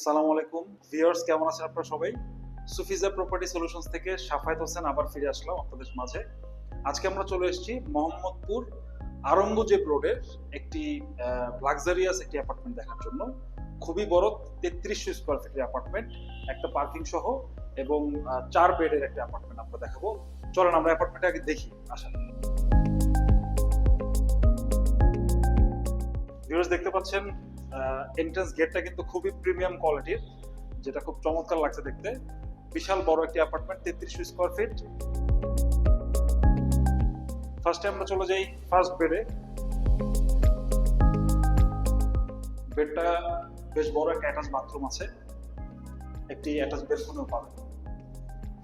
আসসালামু আলাইকুম। ভিউয়ার্স, কেমন আছেন আপনারা সবাই? সুফিজা প্রপার্টি সলিউশনস থেকে সাফায়েত হোসেন আবার ফিরে আসলাম আপনাদের মাঝে। আজকে আমরা চলে এসেছি মোহাম্মদপুর আরঙ্গজেব রোডের একটি লাক্সারিয়াস একটি অ্যাপার্টমেন্ট দেখার জন্য। খুবই বড়, তেত্রিশশো স্কোয়ার ফিটের অ্যাপার্টমেন্ট একটা পার্কিং সহ, এবং চার বেডের একটা অ্যাপার্টমেন্ট আমরা দেখাবো। চলেন আমরা অ্যাপার্টমেন্টটা আগে দেখি, আসা ভিউয়ার্স, দেখতে পাচ্ছেন এন্ট্রান্স গেটটা কিন্তু খুবই প্রিমিয়াম কোয়ালিটির যেটা খুব চমৎকার লাগছে দেখতে। বিশাল বড় একটি অ্যাপার্টমেন্ট তেত্রিশশো স্কোয়ার ফিট ফার্স্টে আমরা চলে যাই ফার্স্ট বেডে বেডটা বেশ বড় একটা অ্যাটাচ বাথরুম আছে। একটি অ্যাটাচ বেডরুমও পাবেন।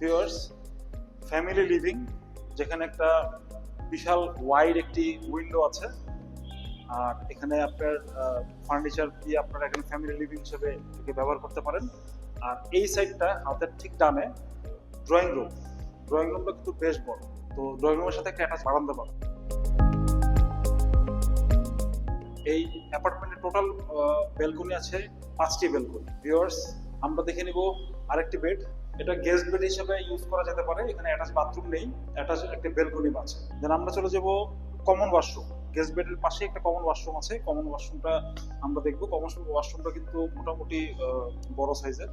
ভিউয়ার্স ফ্যামিলি লিভিং যেখানে একটা বিশাল ওয়াইড একটি উইন্ডো আছে। আর এখানে আপনার ফার্নিচার দিয়ে আপনারা এখানে ফ্যামিলি লিভিং হিসেবে ব্যবহার করতে পারেন। আর এই সাইডটা হাতের ঠিক ডানে ড্রয়িং রুম ড্রয়িং রুমটা কিন্তু বেশ বড়। তো ড্রয়িং রুমের সাথে একটা অ্যাটাচ বারান্দা এই অ্যাপার্টমেন্টের টোটাল বেলকনি আছে পাঁচটি বেলকনি ভিউয়ার্স আমরা দেখে নিব আরেকটি বেড এটা গেস্ট বেড হিসেবে ইউজ করা যেতে পারে। এখানে অ্যাটাচ বাথরুম নেই। অ্যাটাচ একটা বেলকনি আছে। দেন আমরা চলে যাব কমন ওয়াশরুম গেস্ট বেডের পাশে একটা কমন ওয়াশরুম আছে। কমন ওয়াশরুমটা আমরা দেখব। কমন ওয়াশরুমটা কিন্তু মোটামুটি বড় সাইজের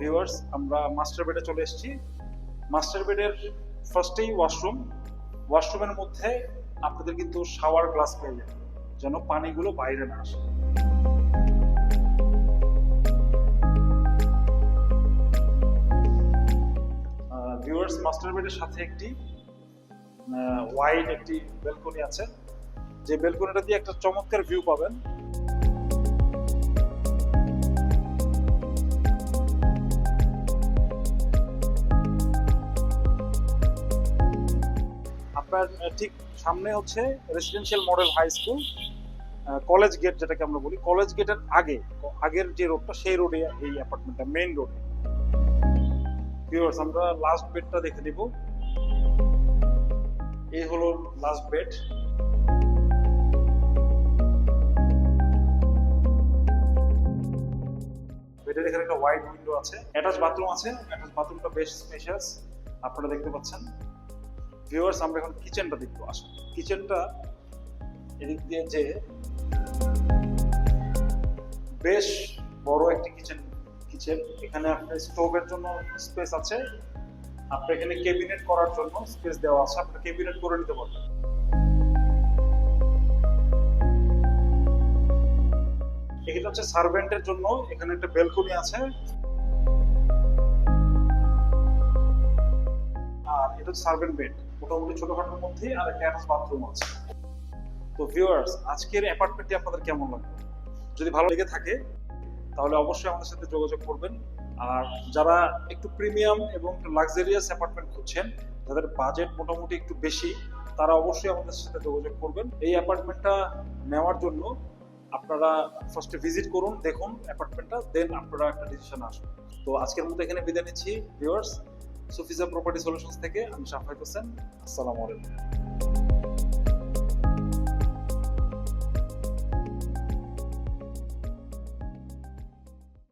ভিউয়ার্স আমরা মাস্টার বেডে চলে এসেছি। মাস্টার বেডের ফার্স্টেই ওয়াশরুম ওয়াশরুমের মধ্যে আপনাদের কিন্তু শাওয়ার গ্লাস পেয়ে যাবে যেন পানিগুলো বাইরে না আসে। ভিউয়ার্স মাস্টার বেডের সাথে একটি ওয়াইড একটি বেলকনি আছে। যে বেলকনিটা দিয়ে একটা চমৎকার ভিউ পাবেন। আপনার ঠিক সামনে হচ্ছে residential model high school college gate যেটাকে আমরা বলি। কলেজ গেটের আগে, আগের যে রোডটা সেই রোডে এই অ্যাপার্টমেন্টটা মেইন রোডে আমরা লাস্ট বেডটা দেখে নিব। এই হলো লাস্ট বেড বেডের এখানে একটা ওয়াইড উইন্ডো আছে অ্যাটাচ বাথরুম আছে অ্যাটাচ বাথরুমটা বেশ স্পেশাস আপনারা দেখতে পাচ্ছেন। ভিউয়ার্স আমরা এখন কিচেনটা দেখব। আসুন কিচেনটা এদিক দিয়ে যে বেশ বড় একটি কিচেন কিচেন এখানে আপনার স্টোভের জন্য স্পেস আছে। আপনার এখানে ক্যাবিনেট করার জন্য স্পেস দেওয়া আছে। আপনার ক্যাবিনেট করে নিতে পারবেন। হচ্ছে সার্ভেন্টের জন্য এখানে একটা বেলকনি আছে। আর এটা সার্ভেন্ট বেড মোটামুটি ছোটখাটোর মধ্যে, আর একটা অ্যাটাচ বাথরুম আছে। তো ভিউয়ার্স আজকের অ্যাপার্টমেন্টটি আপনাদের কেমন লাগবে যদি ভালো লেগে থাকে, তাহলে অবশ্যই আমাদের সাথে যোগাযোগ করবেন। আর যারা একটু প্রিমিয়াম এবং লাক্সারিয়াস অ্যাপার্টমেন্ট খুঁজছেন, যাদের বাজেট মোটামুটি একটু বেশি, তারা অবশ্যই আমাদের সাথে যোগাযোগ করবেন। এই অ্যাপার্টমেন্টটা নেওয়ার জন্য আপনারা ফার্স্টে ভিজিট করুন, দেখুন অ্যাপার্টমেন্টটা দেন আপনারা একটা ডিসিশন আসুন। তো আজকের মতো এখানে বিদায় নিচ্ছি ভিউয়ার্স সুফিজা প্রপার্টি সলিউশনস থেকে, আমি শাফাইত হোসেন, আসসালামু আলাইকুম।